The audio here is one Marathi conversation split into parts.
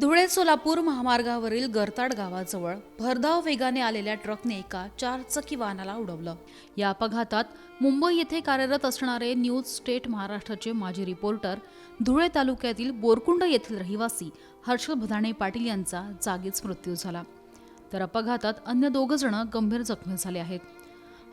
धुळे सोलापूर महामार्गावरील गरताड गावाजवळ भरधाव वेगाने आलेल्या ट्रकने एका चारचाकी वाहनाला उडवलं. या अपघातात मुंबई येथे कार्यरत असणारे न्यूज स्टेट महाराष्ट्राचे माजी रिपोर्टर धुळे तालुक्यातील बोरकुंड येथील रहिवासी हर्षल भदाणे पाटील यांचा जागीच मृत्यू झाला. तर अपघातात अन्य दोघं जण गंभीर जखमी झाले आहेत.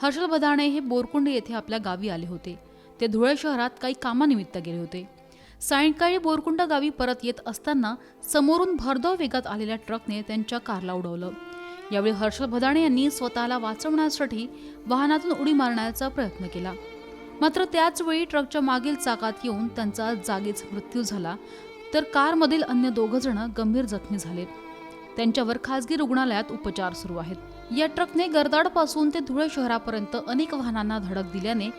हर्षल भदाणे हे बोरकुंड येथे आपल्या गावी आले होते. ते धुळे शहरात काही कामानिमित्त गेले होते. सायंकाळी बोरकुंड गावी परत येत असताना समोरून भरधाव वेगात आलेल्या ट्रकने त्यांच्या कारला उडवलं. यावेळी हर्षल भदाणे यांनी स्वतःला वाचवण्यासाठी वाहनातून उडी मारण्याचा प्रयत्न केला. मात्र त्याचवेळी ट्रकच्या मागील चाकात येऊन त्यांचा जागीच मृत्यू झाला. तर कारमधील अन्य दोघंजण गंभीर जखमी झालेत त्यांच्यावर खासगी रुग्णालयात उपचार सुरू आहेत. या ट्रकने गरदाडपासून ते धुळे शहरापर्यंत अनेक वाहनांना धडक दिल्याने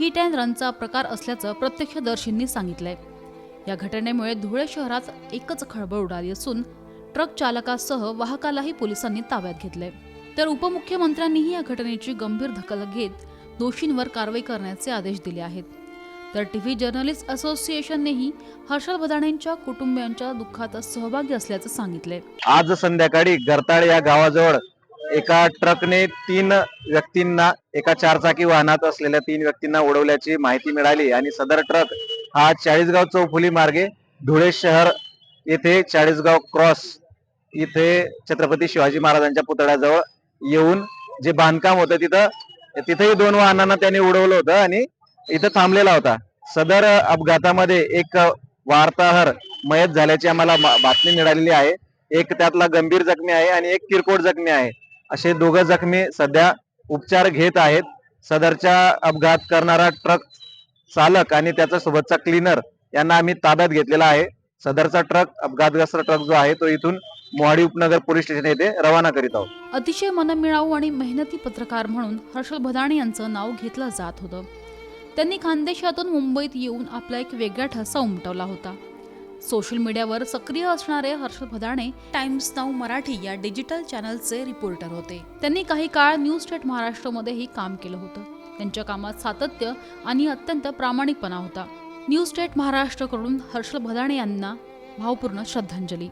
हिट अँड रनचा प्रकार असल्याचं प्रत्यक्षदर्शींनी सांगितलंय. या घटनेमुळे धुळे शहरात एकच खळबळ उडाली असून ट्रक चालकासह वाहकालाही पोलिसांनी ताब्यात घेतले. तर उपमुख्यमंत्र्यांनीही या घटनेची गंभीर दखल घेत दोषींवर कारवाई करण्याचे आदेश दिले आहेत. तर टीव्ही जर्नलिस्ट असोसिएशननेही हर्षल भदाणेंच्या कुटुंबियांच्या दुःखात सहभागी असल्याचं सांगितलंय आज संध्याकाळी गरताळ या गावाजवळ एका ट्रकने तीन व्यक्तींना एका चारचाकी वाहनात असलेल्या तीन व्यक्तींना उडवल्याची माहिती मिळाली आणि सदर ट्रक हा चाळीसगाव चौफुली मार्गे धुळे शहर येथे चाळीसगाव क्रॉस इथे छत्रपती शिवाजी महाराजांच्या पुतळ्याजवळ येऊन जे बांधकाम होतं तिथं तिथेही दोन वाहनांना त्यांनी उडवलं होतं आणि इथं थांबलेला होता. सदर अपघातामध्ये एक वार्ताहर मयत झाल्याची आम्हाला बातमी मिळालेली आहे. एक त्यातला गंभीर जखमी आहे आणि एक किरकोळ जखमी आहे. असे दोघं जखमी सध्या उपचार घेत आहेत. सदरच्या अपघात करणारा ट्रक चालक आणि त्याचा सोबतचा क्लीनर यांना आम्ही ताब्यात घेतलेला आहे. सदरचा ट्रक अपघातग्रस्त ट्रक जो आहे तो इथून मोहाडी उपनगर पोलीस स्टेशन येथे रवाना करीत आहोत. अतिशय मनमिळाऊ आणि मेहनती पत्रकार म्हणून हर्षल भदाणे यांचं नाव घेतलं जात होतं. त्यांनी खानदेशातून मुंबईत येऊन आपला एक वेगळा ठसा उमटवला होता. सोशल मीडियावर सक्रिय असणारे हर्षल भदाणे टाइम्स नाऊ मराठी या डिजिटल चॅनलचे रिपोर्टर होते. त्यांनी काही काळ न्यूज स्टेट महाराष्ट्रमध्येही काम केलं होतं. त्यांच्या कामात सातत्य आणि अत्यंत प्रामाणिकपणा होता. न्यू स्टेट महाराष्ट्रकडून हर्षल भदाणे यांना भावपूर्ण श्रद्धांजली.